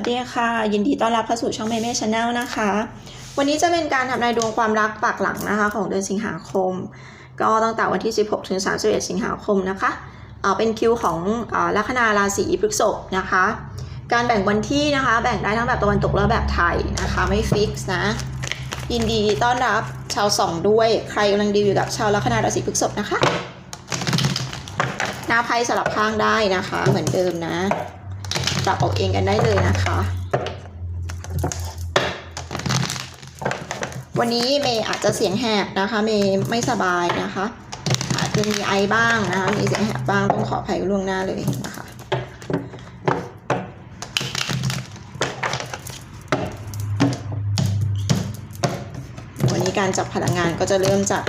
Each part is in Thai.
วัสดีค่ะ ยินดีต้อนรับเข้าสู่ช่องเมเม่ชาแนลนะคะ วันนี้จะเป็นการทำนายดวงความรักปากหลังนะคะ ของเดือนสิงหาคม ก็ตั้งแต่วันที่ 16 ถึง 31 สิงหาคมนะคะเเป็นคิวของลัคนาราศีพฤษภนะคะ การแบ่งวันที่นะคะ แบ่งได้ทั้งแบบตะวันตกและแบบไทยนะคะ ไม่ฟิกซ์นะ ยินดีต้อนรับชาวสองด้วยใครกำลังดีอยู่กับชาวลัคนาราศีพฤษภนะคะนาไพ่สลับข้างได้นะคะ เหมือนเดิมนะ ปรับออกเองกันได้เลยนะคะ วันนี้เมย์อาจจะเสียงแหบนะคะ เมย์ไม่สบายนะคะอาจจะมีไอบ้างนะคะมีเสียงแหบบ้างต้องขออภัยล่วงหน้าเลยนะคะวันนี้การจับพลังงานก็จะเริ่มจาก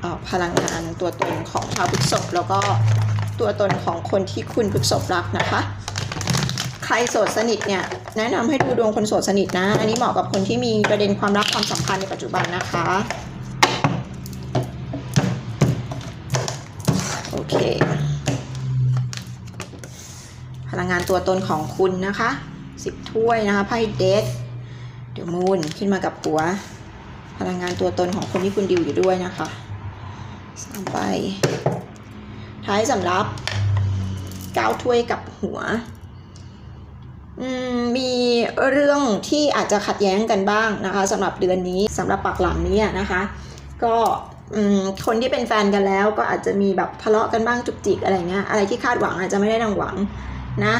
เอ่อพลังงานตัวตนของชาวพฤษภแล้วก็ตัวตนของคนที่คุณพฤษภรักนะคะ รโสดสนิทเนี่ยแนะนำให้ดูดวงคนโสดสนิทนะ อันนี้เหมาะกับคนที่มีประเด็นความรักความสัมพันธ์ในปัจจุบันนะคะโอเค พลังงานตัวตนของคุณนะคะสิบถ้วยนะคะไพ่เดทเดี๋ยวมูนขึ้นมากับหัว พลังงานตัวตนของคนที่คุณดิวอยู่ด้วยนะคะสามใบท้ายสำรับเก้าถ้วยกับหัว มีเรื่องที่อาจจะขัดแย้งกันบ้างนะคะสำหรับเดือนนี้สำหรับปักหลังนี้นะคะ ก็คนที่เป็นแฟนกันแล้วก็อาจจะมีแบบทะเลาะกันบ้างจุกจิกอะไรเงี้ยอะไรที่คาดหวังอาจจะไม่ได้ดังหวังนะ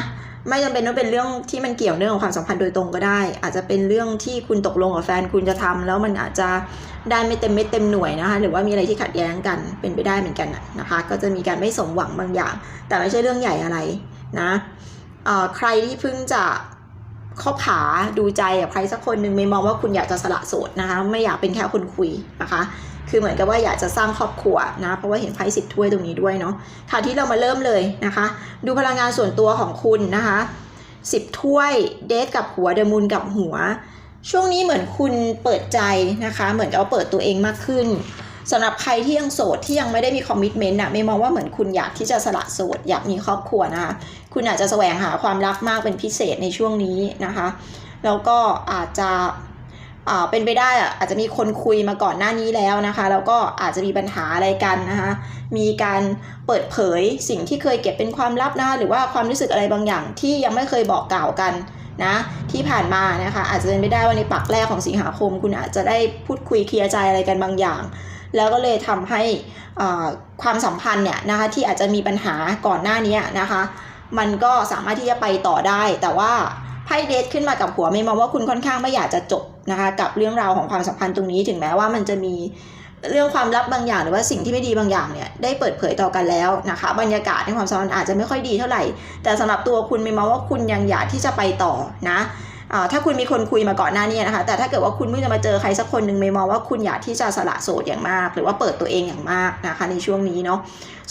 ไม่จำเป็นต้องเป็นเรื่องที่มันเกี่ยวเนื่องกับความสัมพันธ์โดยตรงก็ได้ อาจจะเป็นเรื่องที่คุณตกลงกับแฟนคุณจะทำแล้วมันอาจจะได้ไม่เต็มเม็ดเต็มหน่วยนะคะ หรือว่ามีอะไรที่ขัดแย้งกันเป็นไปได้เหมือนกันนะคะ ก็จะมีการไม่สมหวังบางอย่าง แต่ไม่ใช่เรื่องใหญ่อะไรนะ ใครที่เพิ่งจะคบหาดูใจกับใครสักคนหนึ่งไม่มองว่าคุณอยากจะสละโสดนะคะไม่อยากเป็นแค่คนคุยนะคะคือเหมือนกับว่าอยากจะสร้างครอบครัวนะเพราะว่าเห็นไพ่สิบถ้วยตรงนี้ด้วยเนาะค่ะที่เรามาเริ่มเลยนะคะ ดูพลังงานส่วนตัวของคุณนะคะสิบถ้วยเดทกับหัวเดมูนกับหัว ช่วงนี้เหมือนคุณเปิดใจนะคะ เหมือนกับเปิดตัวเองมากขึ้น สำหรับใครที่ยังโสดที่ยังไม่ได้มีคอมมิชเมนต์อะไม่มองว่าเหมือนคุณอยากที่จะสละโสด อยากมีครอบครัวนะคะคุณอาจจะแสวงหาความรักมากเป็นพิเศษในช่วงนี้นะคะ แล้วก็อาจจะอ่าเป็นไปได้อะอาจจะมีคนคุยมาก่อนหน้านี้แล้วนะคะ แล้วก็อาจจะมีปัญหาอะไรกันนะคะ มีการเปิดเผยสิ่งที่เคยเก็บเป็นความลับนะคะหรือว่าความรู้สึกอะไรบางอย่างที่ยังไม่เคยบอกกล่าวกันนะที่ผ่านมานะคะอาจจะเป็นไปได้ว่าในปักแรกของสิงหาคม คุณอาจจะได้พูดคุยเคลียร์ใจอะไรกันบางอย่าง แล้วก็เลยทำให้ความสัมพันธ์เนี่ยนะคะที่อาจจะมีปัญหาก่อนหน้านี้นะคะ มันก็สามารถที่จะไปต่อได้ แต่ว่าไพ่เดทขึ้นมากับหัวไม่มองว่าคุณค่อนข้างไม่อยากจะจบนะคะกับเรื่องราวของความสัมพันธ์ตรงนี้ถึงแม้ว่ามันจะมีเรื่องความลับบางอย่างหรือว่าสิ่งที่ไม่ดีบางอย่างเนี่ยได้เปิดเผยต่อกันแล้วนะคะ บรรยากาศในความสัมพันธ์อาจจะไม่ค่อยดีเท่าไหร่ แต่สำหรับตัวคุณไม่มองว่าคุณยังอยากที่จะไปต่อนะ ถ้าคุณมีคนคุยมาก่อนหน้านี้นะคะ แต่ถ้าเกิดว่าคุณเพิ่งจะมาเจอใครสักคนหนึ่งไม่มองว่าคุณอยากที่จะสละโสดอย่างมาก หรือว่าเปิดตัวเองอย่างมากนะคะในช่วงนี้เนาะ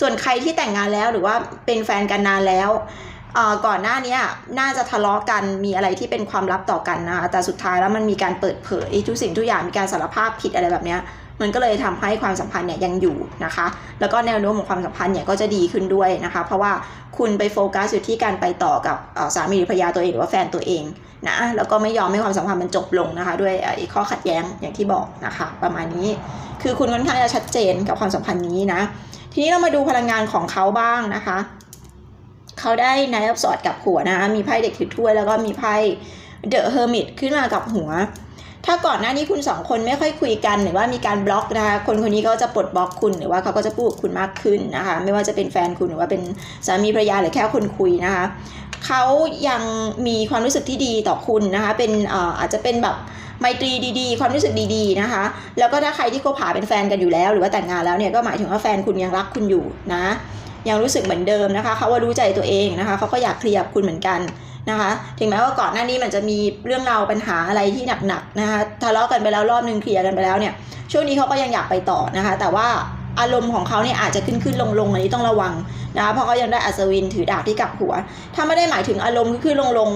ส่วนใครที่แต่งงานแล้วหรือว่าเป็นแฟนกันนานแล้วก่อนหน้านี้น่าจะทะเลาะกันมีอะไรที่เป็นความลับต่อกันนะคะแต่สุดท้ายแล้วมันมีการเปิดเผยทุกสิ่งทุกอย่างมีการสารภาพผิดอะไรแบบเนี้ย มันก็เลยทำให้ความสัมพันธ์เนี่ยยังอยู่นะคะ แล้วก็แนวโน้มของความสัมพันธ์เนี่ยก็จะดีขึ้นด้วยนะคะ เพราะว่าคุณไปโฟกัสอยู่ที่การไปต่อกับสามีหรือภรรยาตัวเองหรือว่าแฟนตัวเองนะแล้วก็ไม่ยอมให้ความสัมพันธ์มันจบลงนะคะ ด้วยอ่อไอ้ข้อขัดแย้งอย่างที่บอกนะคะ ประมาณนี้ คือคุณค่อนข้างจะชัดเจนกับความสัมพันธ์นี้นะ ทีนี้เรามาดูพลังงานของเขาบ้างนะคะ เขาได้นายอับสอดกับหัวนะคะมีไพ่เด็กถือถ้วยแล้วก็มีไพ่เดอะเฮอร์มิตขึ้นมากับหัว ถ้าก่อนหน้านี้คุณสองคนไม่ค่อยคุยกัน หรือว่ามีการบล็อกนะคะคนคนนี้ก็จะปลดบล็อกคุณหรือว่าเขาก็จะพูดกับคุณมากขึ้นนะคะ ไม่ว่าจะเป็นแฟนคุณหรือว่าเป็นสามีภรรยาหรือแค่คนคุยนะคะเขายังมีความรู้สึกที่ดีต่อคุณนะคะเป็นอาจจะเป็นแบบไมตรีดีๆ ความรู้สึกดีๆนะคะ แล้วก็ถ้าใครที่คบหาเป็นแฟนกันอยู่แล้ว หรือว่าแต่งงานแล้วเนี่ยก็หมายถึงว่าแฟนคุณยังรักคุณอยู่นะยังรู้สึกเหมือนเดิมนะคะเขาว่ารู้ใจตัวเองนะคะเขาก็อยากเคลียร์กับคุณเหมือนกัน นะคะ ถึงแม้ว่าก่อนหน้านี้มันจะมีเรื่องราวปัญหาอะไรที่หนักๆนะคะทะเลาะกันไปแล้วรอบนึงเคลียร์กันไปแล้วเนี่ย ช่วงนี้เขาก็ยังอยากไปต่อนะคะ แต่ว่าอารมณ์ของเขาเนี่ยอาจจะขึ้นขึ้นลงลงอันนี้ต้องระวังนะคะเพราะเขายังได้อัศวินถือดาบที่กับหัว ถ้าไม่ได้หมายถึงอารมณ์ขึ้นลงลง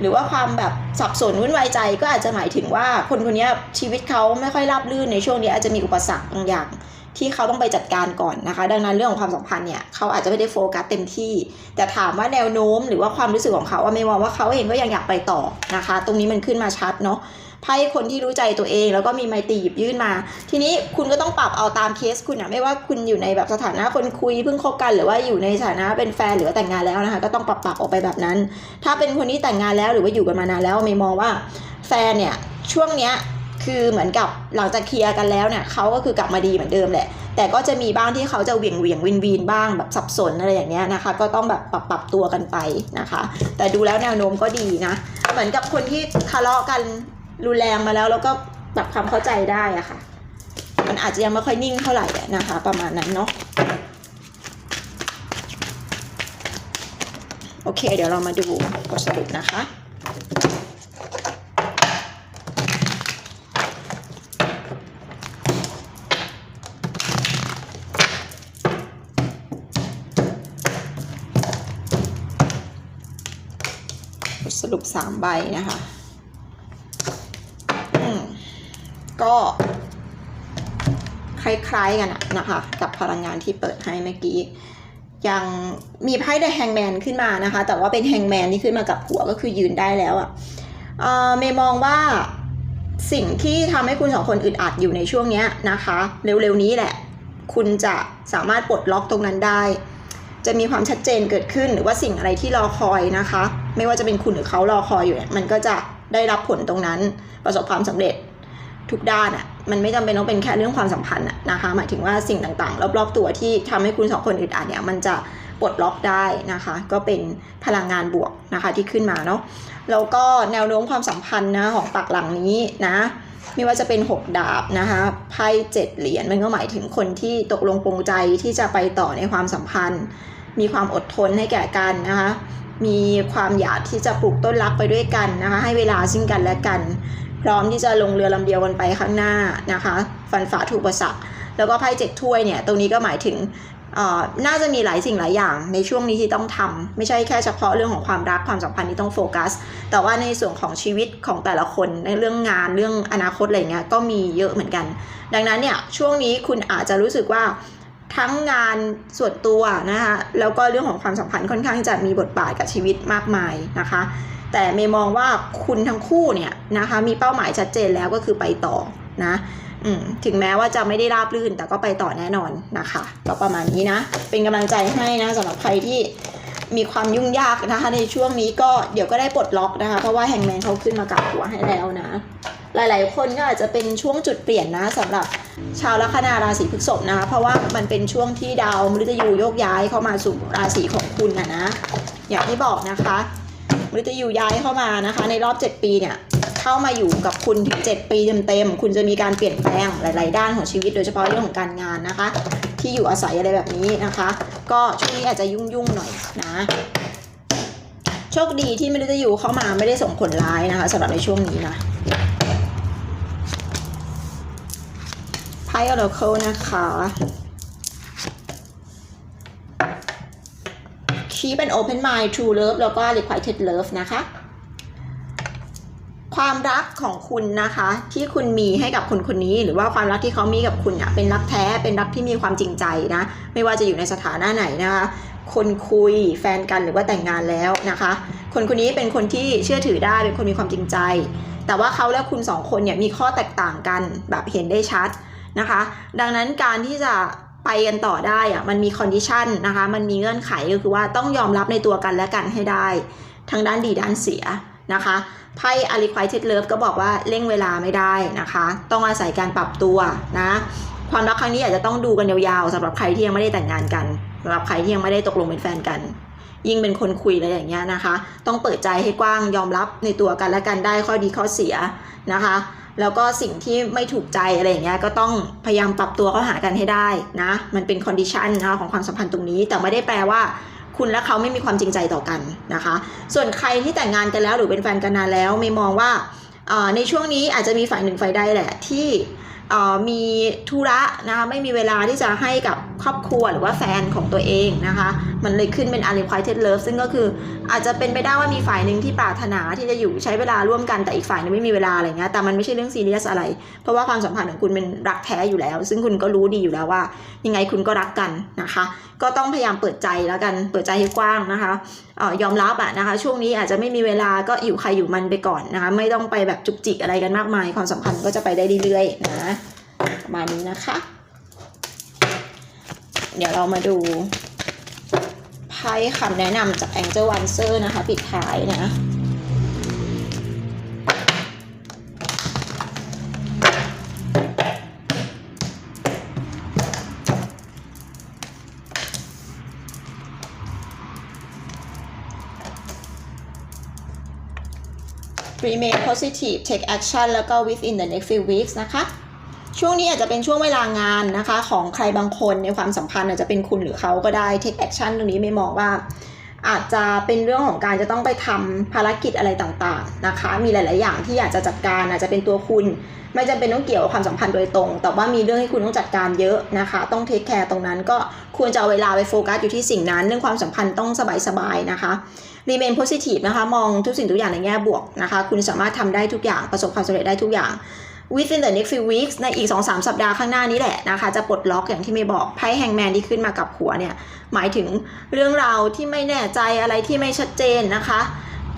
หรือว่าความแบบสับสนวุ่นวายใจก็อาจจะหมายถึงว่าคนคนนี้ชีวิตเขาไม่ค่อยราบรื่นในช่วงนี้อาจจะมีอุปสรรคบางอย่าง ที่เขาต้องไปจัดการก่อนนะคะ ดังนั้นเรื่องของความสัมพันธ์เนี่ยเขาอาจจะไม่ได้โฟกัสเต็มที่ แต่ถามว่าแนวโน้มหรือว่าความรู้สึกของเขาว่าไม่มองว่าเขาเองก็ยังอยากไปต่อนะคะ ตรงนี้มันขึ้นมาชัดเนาะไพ่คนที่รู้ใจตัวเอง แล้วก็มีไมตรีหยิบยื่นมา ทีนี้คุณก็ต้องปรับเอาตามเคสคุณอะไม่ว่าคุณอยู่ในแบบสถานะคนคุยเพิ่งคบกันหรือว่าอยู่ในสถานะเป็นแฟนหรือว่าแต่งงานแล้วนะคะ ก็ต้องปรับปรับออกไปแบบนั้น ถ้าเป็นคนที่แต่งงานแล้วหรือว่าอยู่กันมานานแล้วไม่มองว่าแฟนเนี่ยช่วงเนี้ย คือเหมือนกับหลังจากเคลียร์กันแล้วเนี่ยเขาก็คือกลับมาดีเหมือนเดิมแหละ แต่ก็จะมีบ้างที่เขาจะเหวี่ยงเวียงวินวีนบ้างแบบสับสนอะไรอย่างเงี้ยนะคะ ก็ต้องแบบปรับปรับตัวกันไปนะคะ แต่ดูแล้วแนวโน้มก็ดีนะ เหมือนกับคนที่ทะเลาะกันรุนแรงมาแล้วแล้วก็ปรับความเข้าใจได้อะค่ะ มันอาจจะยังไม่ค่อยนิ่งเท่าไหร่นะคะ ประมาณนั้นเนาะโอเค เดี๋ยวเรามาดูบทสรุปนะคะ รุปสามใบนะคะก็คล้ายๆกันนะคะ กับพลังงานที่เปิดให้เมื่อกี้ ยังมีไพ่เดอะแฮงแมนขึ้นมานะคะ แต่ว่าเป็นแฮงแมนที่ขึ้นมากับหัวก็คือยืนได้แล้วอะเอ่อเมย์มองว่าสิ่งที่ทำให้คุณสองคนอึดอัดอยู่ในช่วงนี้นะคะ เร็วๆนี้แหละ คุณจะสามารถปลดล็อกตรงนั้นได้ จะมีความชัดเจนเกิดขึ้น หรือว่าสิ่งอะไรที่รอคอยนะคะ ไม่ว่าจะเป็นคุณหรือเขารอคอยอยู่เนี่ยมันก็จะได้รับผลตรงนั้นประสบความสำเร็จทุกด้านอะ่ะมันไม่จำเป็นต้องเป็นแค่เรื่องความสัมพันธ์นะคะ หมายถึงว่าสิ่งต่างๆ รอบๆตัวที่ทำให้คุณสองคนอึดอัดเนี่ยมันจะปลดล็อกได้นะคะ ก็เป็นพลังงานบวกนะคะที่ขึ้นมาเนาะแล้วก็แนวโน้มความสัมพันธ์นะของปักหลังนี้นะ ไม่ว่าจะเป็น 6 ดาบนะคะไพ่เจ็ดเหรียญมันก็หมายถึงคนที่ตกลงปรงใจที่จะไปต่อในความสัมพันธ์ มีความอดทนให้แก่กันนะคะมีความอยากที่จะปลูกต้นรักไปด้วยกันนะคะให้เวลาซึ่งกันและกัน พร้อมที่จะลงเรือลำเดียวกันไปข้างหน้านะคะ ฟันฝ่าถูกประสักแล้วก็ไพ่เจ็ดถ้วยเนี่ยตรงนี้ก็หมายถึง น่าจะมีหลายสิ่งหลายอย่างในช่วงนี้ที่ต้องทำไม่ใช่แค่เฉพาะเรื่องของความรักความสัมพันธ์ที่ต้องโฟกัส แต่ว่าในส่วนของชีวิตของแต่ละคนในเรื่องงานเรื่องอนาคตอะไรเงี้ยก็มีเยอะเหมือนกัน ดังนั้นเนี่ยช่วงนี้คุณอาจจะรู้สึกว่าทั้งงานส่วนตัวนะคะแล้วก็เรื่องของความสัมพันธ์ค่อนข้างจะมีบทบาทกับชีวิตมากมายนะคะ แต่เมย์มองว่าคุณทั้งคู่เนี่ยนะคะมีเป้าหมายชัดเจนแล้วก็คือไปต่อนะ ถึงแม้ว่าจะไม่ได้ราบรื่น แต่ก็ไปต่อแน่นอนนะคะก็ประมาณนี้นะ เป็นกำลังใจให้นะสำหรับใครที่มีความยุ่งยากนะคะ ในช่วงนี้ก็เดี๋ยวก็ได้ปลดล็อกนะคะ เพราะว่าแฮงแมนเขาขึ้นมากับหัวให้แล้วนะ หลาย ๆ คนก็อาจจะเป็นช่วงจุดเปลี่ยนนะสำหรับชาวลัคนาราศีพฤษภนะคะเพราะว่ามันเป็นช่วงที่ดาวมฤตยูโยกย้ายเข้ามาสู่ราศีของคุณนะนะอย่างที่บอกนะคะมฤตยูย้ายเข้ามานะคะ ในรอบ 7 ปีเนี่ย เข้ามาอยู่กับคุณถึง 7 ปีเต็มๆ คุณจะมีการเปลี่ยนแปลงหลาย ๆ ด้านของชีวิต โดยเฉพาะเรื่องของการงานนะคะ ที่อยู่อาศัยอะไรแบบนี้นะคะ ก็ช่วงนี้อาจจะยุ่งๆหน่อยนะโชคดีที่มฤตยูเข้ามาไม่ได้ส่งผลร้ายนะคะสำหรับในช่วงนี้นะไพ่ Oracle นะคะ Keep an open mind true love แล้วก็ requited love นะคะ ความรักของคุณนะคะ ที่คุณมีให้กับคนคนนี้ หรือว่าความรักที่เขามีกับคุณเนี่ยเป็นรักแท้เป็นรักที่มีความจริงใจนะ ไม่ว่าจะอยู่ในสถานะไหนนะคะคนคุยแฟนกันหรือว่าแต่งงานแล้วนะคะ คนคนนี้เป็นคนที่เชื่อถือได้เป็นคนมีความจริงใจ แต่ว่าเขาและคุณสองคนเนี่ยมีข้อแตกต่างกันแบบเห็นได้ชัดนะคะ ดังนั้นการที่จะไปกันต่อได้อะมันมีคอนดิชันนะคะ มันมีเงื่อนไขก็คือว่าต้องยอมรับในตัวกันและกันให้ได้ ทั้งด้านดีด้านเสีย นะคะไพ่อาริควายเทดเลิฟก็บอกว่าเร่งเวลาไม่ได้นะคะ ต้องอาศัยการปรับตัวนะ ความรักครั้งนี้อาจจะต้องดูกันยาวๆสำหรับใครที่ยังไม่ได้แต่งงานกันสำหรับใครที่ยังไม่ได้ตกลงเป็นแฟนกัน ยิ่งเป็นคนคุยอะไรอย่างเงี้ยนะคะ ต้องเปิดใจให้กว้างยอมรับในตัวกันและกันได้ข้อดีข้อเสียนะคะ แล้วก็สิ่งที่ไม่ถูกใจอะไรอย่างเงี้ยก็ต้องพยายามปรับตัวเข้าหากันให้ได้นะ มันเป็นคอนดิชันนะคะของความสัมพันธ์ตรงนี้แต่ไม่ได้แปลว่า คุณและเขาไม่มีความจริงใจต่อกันนะคะ ส่วนใครที่แต่งงานกันแล้วหรือเป็นแฟนกันนานแล้วไม่มองว่าในช่วงนี้อาจจะมีฝ่ายหนึ่งฝ่ายใดแหละที่มีธุระนะคะไม่มีเวลาที่จะให้กับ ครอบครัวหรือว่าแฟนของตัวเองนะคะ มันเลยขึ้นเป็น unrequited love ซึ่งก็คืออาจจะเป็นไปได้ว่ามีฝ่ายหนึ่งที่ปรารถนาที่จะอยู่ใช้เวลาร่วมกันแต่อีกฝ่ายนึงไม่มีเวลาอะไรเงี้ยแต่มันไม่ใช่เรื่องซีเรียสอะไร เพราะว่าความสัมพันธ์ของคุณเป็นรักแท้อยู่แล้ว ซึ่งคุณก็รู้ดีอยู่แล้วว่า ยังไงคุณก็รักกันนะคะ ก็ต้องพยายามเปิดใจแล้วกันเปิดใจให้กว้างนะคะออยอมรับอะนะคะช่วงนี้อาจจะไม่มีเวลาก็อยู่ใครอยู่มันไปก่อนนะคะไม่ต้องไปแบบจุกจิกอะไรกันมากมาย ความสัมพันธ์ก็จะไปได้เรื่อยๆนะประมาณนี้นะคะ เดี๋ยวเรามาดูไพ่คำแนะนำจาก Angel o n c e r นะคะ ปิดท้ายนะ remain positive take action แล้วก็ within the next few weeks นะคะ ช่วงนี้อาจจะเป็นช่วงเวลางานนะคะ ของใครบางคนในความสัมพันธ์อาจจะเป็นคุณหรือเขาก็ได้ take action ตรงนี้ไม่มองว่า อาจจะเป็นเรื่องของการจะต้องไปทำภารกิจอะไรต่างๆนะคะ มีหลาย ๆ อย่างที่อยากจะจัดการอาจจะเป็นตัวคุณ ไม่จำเป็นต้องเกี่ยวความสัมพันธ์โดยตรง แต่ว่ามีเรื่องให้คุณต้องจัดการเยอะนะคะ ต้องเทคแคร์ตรงนั้นก็ควรจะเอาเวลาไปโฟกัสอยู่ที่สิ่งนั้น เรื่องความสัมพันธ์ต้องสบายๆนะคะ remain positive นะคะ มองทุกสิ่งทุกอย่างในแง่บวกนะคะ คุณสามารถทำได้ทุกอย่างประสบความสำเร็จได้ทุกอย่าง within the next few weeks ในอีก 2-3 สัปดาห์ข้างหน้านี้แหละนะคะ จะปลดล็อกอย่างที่ไม่บอกไพ่แฮงแมนที่ขึ้นมากับหัวเนี่ย หมายถึงเรื่องราวที่ไม่แน่ใจอะไรที่ไม่ชัดเจนนะคะ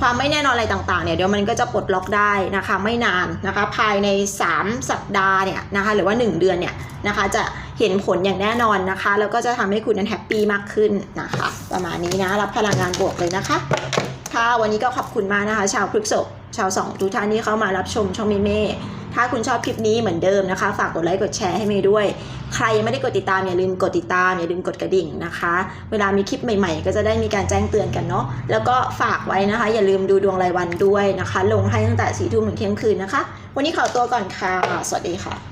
ความไม่แน่นอนอะไรต่างๆเนี่ยเดี๋ยวมันก็จะปลดล็อกได้นะคะ ไม่นานนะคะ ภายใน 3 สัปดาห์เนี่ยนะคะหรือว่า 1 เดือนเนี่ยนะคะจะเห็นผลอย่างแน่นอนนะคะ แล้วก็จะทำให้คุณนั้นแฮปปี้มากขึ้นนะคะ ประมาณนี้นะรับพลังงานบวกเลยนะคะค่ะวันนี้ก็ขอบคุณมากนะคะ ชาวพฤกษภชาวสองทุกท่านที่เข้ามารับชมช่องเมเม่ ถ้าคุณชอบคลิปนี้เหมือนเดิมนะคะ ฝากกดไลค์กดแชร์ให้เมย์ด้วย ใครยังไม่ได้กดติดตามอย่าลืมกดติดตามอย่าลืมกดกระดิ่งนะคะ เวลามีคลิปใหม่ๆ ก็จะได้มีการแจ้งเตือนกันเนาะแล้วก็ฝากไว้นะคะ อย่าลืมดูดวงรายวันด้วยนะคะ ลงให้ตั้งแต่สี่ทุ่มถึงเที่ยงคืนนะคะ วันนี้ขอตัวก่อนค่ะ สวัสดีค่ะ